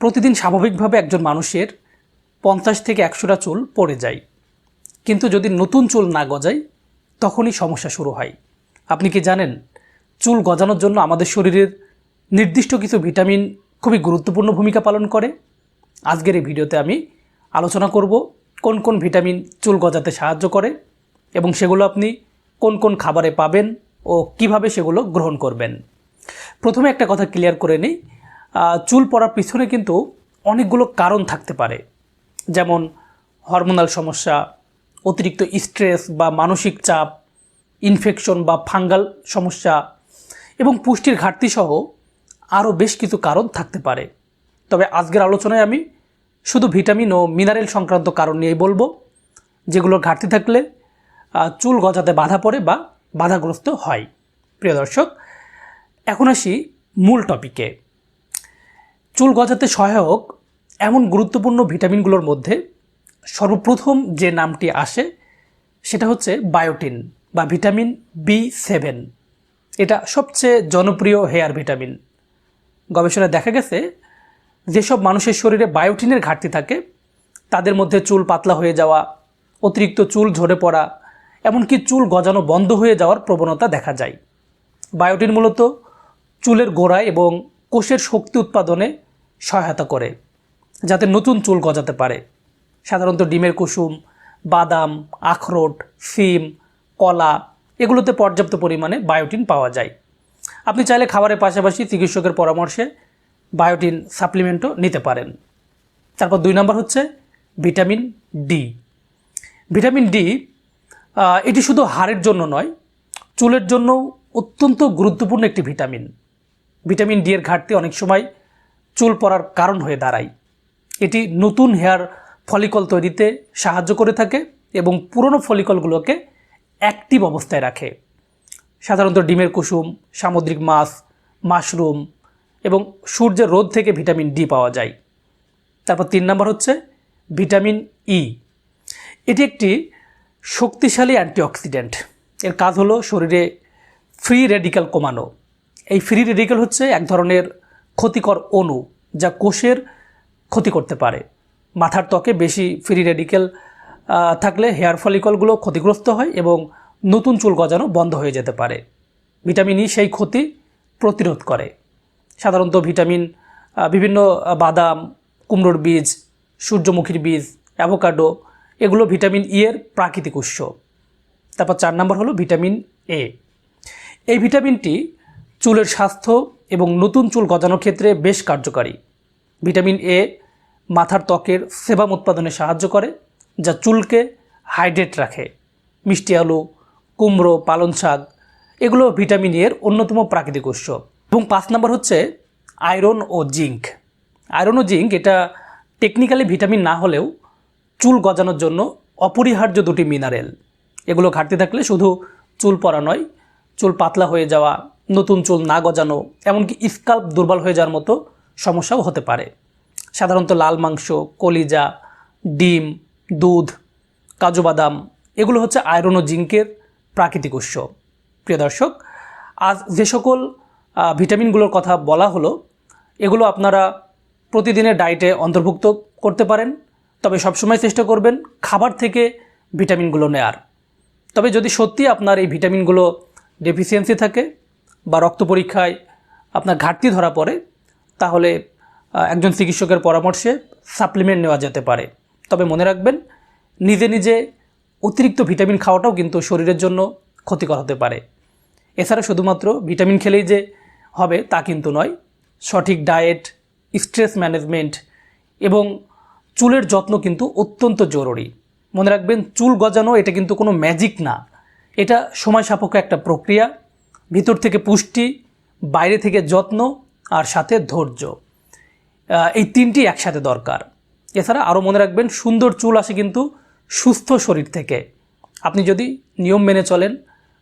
প্রতিদিন স্বাভাবিকভাবে একজন মানুষের পঞ্চাশ থেকে একশোটা চুল পড়ে যায়। কিন্তু যদি নতুন চুল না গজায়, তখনই সমস্যা শুরু হয়। আপনি কি জানেন, চুল গজানোর জন্য আমাদের শরীরের নির্দিষ্ট কিছু ভিটামিন খুবই গুরুত্বপূর্ণ ভূমিকা পালন করে। আজকের এই ভিডিওতে আমি আলোচনা করব কোন কোন ভিটামিন চুল গজাতে সাহায্য করে এবং সেগুলো আপনি কোন কোন খাবারে পাবেন ও কীভাবে সেগুলো গ্রহণ করবেন। প্রথমে একটা কথা ক্লিয়ার করে নিই চুল পড়ার পিছনে কিন্তু অনেকগুলো কারণ থাকতে পারে। যেমন হরমোনাল সমস্যা, অতিরিক্ত স্ট্রেস বা মানসিক চাপ ইনফেকশন বা ফাঙ্গাল সমস্যা এবং পুষ্টির ঘাটতি সহ আরও বেশ কিছু কারণ থাকতে পারে। তবে আজকের আলোচনায় আমি শুধু ভিটামিন ও মিনারেল সংক্রান্ত কারণ নিয়েই বলব, যেগুলোর ঘাটতি থাকলে চুল গজাতে বাধা পড়ে বা বাধাগ্রস্ত হয়। প্রিয় দর্শক, এখন আসি মূল টপিকে চুল গজাতে সহায়ক এমন গুরুত্বপূর্ণ ভিটামিনগুলোর মধ্যে সর্বপ্রথম যে নামটি আসে, সেটা হচ্ছে বায়োটিন বা ভিটামিন বি সেভেন। এটা সবচেয়ে জনপ্রিয় হেয়ার ভিটামিন। গবেষণায় দেখা গেছে, যেসব মানুষের শরীরে বায়োটিনের ঘাটতি থাকে, তাদের মধ্যে চুল পাতলা হয়ে যাওয়া, অতিরিক্ত চুল ঝরে পড়া, এমনকি চুল গজানো বন্ধ হয়ে যাওয়ার প্রবণতা দেখা যায়। বায়োটিন মূলত চুলের গোড়ায় এবং কোষের শক্তি উৎপাদনে সহায়তা করে, যাতে নতুন চুল গজাতে পারে। সাধারণত ডিমের কুসুম, বাদাম, আখরোট সিম কলা, এগুলোতে পর্যাপ্ত পরিমাণে বায়োটিন পাওয়া যায়। আপনি চাইলে খাবারের পাশাপাশি চিকিৎসকের পরামর্শে বায়োটিন সাপ্লিমেন্টও নিতে পারেন। তারপর দুই নম্বর হচ্ছে ভিটামিন ডি। ভিটামিন ডি এটি শুধু হাড়ের জন্য নয়, চুলের জন্য অত্যন্ত গুরুত্বপূর্ণ একটি ভিটামিন। ভিটামিন ডি এর ঘাটতি অনেক সময় চুল পড়ার কারণ হয়ে দাঁড়ায়। এটি নতুন হেয়ার ফলিকল তৈরিতে সাহায্য করে থাকে এবং পুরনো ফলিকলগুলোকে অ্যাক্টিভ অবস্থায় রাখে। সাধারণত ডিমের কুসুম, সামুদ্রিক মাছ, মাশরুম এবং সূর্যের রোদ থেকে ভিটামিন ডি পাওয়া যায়। তারপর তিন নম্বর হচ্ছে ভিটামিন ই। এটি একটি শক্তিশালী অ্যান্টিঅক্সিডেন্ট। এর কাজ হলো শরীরে ফ্রি রেডিক্যাল কমানো। এই ফ্রি রেডিক্যাল হচ্ছে এক ধরনের ক্ষতিকর অণু যা কোষের ক্ষতি করতে পারে। মাথার ত্বকে বেশি ফ্রি রেডিক্যাল থাকলে হেয়ার ফলিকলগুলো ক্ষতিগ্রস্ত হয় এবং নতুন চুল গজানো বন্ধ হয়ে যেতে পারে। ভিটামিন ই সেই ক্ষতি প্রতিরোধ করে। সাধারণত ভিটামিন বিভিন্ন বাদাম, কুমড়োর বীজ, সূর্যমুখীর বীজ অ্যাভোকাডো এগুলো ভিটামিন ই এর প্রাকৃতিক উৎস। তারপর চার নম্বর হলো ভিটামিন এ এই ভিটামিনটি চুলের স্বাস্থ্য এবং নতুন চুল গজানোর ক্ষেত্রে বেশ কার্যকারী। ভিটামিন এ মাথার ত্বকের সেবাম উৎপাদনে সাহায্য করে, যা চুলকে হাইড্রেট রাখে। মিষ্টি আলু, কুমড়ো, পালং শাক, এগুলো ভিটামিন এর অন্যতম প্রাকৃতিক উৎস। এবং পাঁচ নম্বর হচ্ছে আয়রন ও জিঙ্ক। আয়রন ও জিঙ্ক এটা টেকনিক্যালি ভিটামিন না হলেও চুল গজানোর জন্য অপরিহার্য দুটি মিনারেল। এগুলো ঘাটতি থাকলে শুধু চুল পড়া নয়, চুল পাতলা হয়ে যাওয়া নতুন চুল না গজানো, এমনকি স্কাল্প দুর্বল হয়ে যাওয়ার মতো সমস্যাও হতে পারে। সাধারণত লাল মাংস, কলিজা, ডিম, দুধ, কাজু বাদাম, এগুলো হচ্ছে আয়রন ও জিঙ্কের প্রাকৃতিক উৎস। প্রিয় দর্শক, আজ যে সকল ভিটামিনগুলোর কথা বলা হলো, এগুলো আপনারা প্রতিদিনের ডায়েটে অন্তর্ভুক্ত করতে পারেন, তবে সবসময় চেষ্টা করবেন খাবার থেকে ভিটামিনগুলো নেয়ার। তবে যদি সত্যি আপনার এই ভিটামিনগুলো ডেফিসিয়েন্সি থাকে বা রক্ত পরীক্ষায় আপনার ঘাটতি ধরা পড়ে, তাহলে একজন চিকিৎসকের পরামর্শে সাপ্লিমেন্ট নেওয়া যেতে পারে। তবে মনে রাখবেন, নিজে নিজে অতিরিক্ত ভিটামিন খাওয়াটাও কিন্তু শরীরের জন্য ক্ষতিকর হতে পারে। এছাড়া শুধুমাত্র ভিটামিন খেলেই যে হবে তা কিন্তু নয়, সঠিক ডায়েট, স্ট্রেস ম্যানেজমেন্ট এবং চুলের যত্ন কিন্তু অত্যন্ত জরুরি। মনে রাখবেন, চুল গজানো এটা কিন্তু কোনো ম্যাজিক না। এটা সময় সাপেক্ষ একটা প্রক্রিয়া। ভিতর থেকে পুষ্টি, বাইরে থেকে যত্ন আর সাথে ধৈর্য। এই তিনটি একসাথে দরকার। এছাড়া আরও মনে রাখবেন, সুন্দর চুল আসে কিন্তু সুস্থ শরীর থেকে। আপনি যদি নিয়ম মেনে চলেন,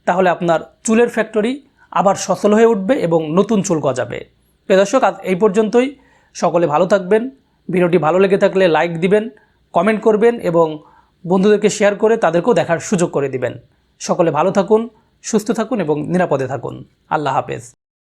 তাহলে আপনার চুলের ফ্যাক্টরি আবার সচল হয়ে উঠবে এবং নতুন চুল গজাবে। প্রিয় দর্শক, আজ এই পর্যন্তই। সকলে ভালো থাকবেন। ভিডিওটি ভালো লেগে থাকলে লাইক দিবেন, কমেন্ট করবেন এবং বন্ধুদেরকে শেয়ার করে তাদেরকেও দেখার সুযোগ করে দিবেন। সকলে ভালো থাকুন। সুস্থ থাকুন এবং নিরাপদে থাকুন। আল্লাহ হাফেজ।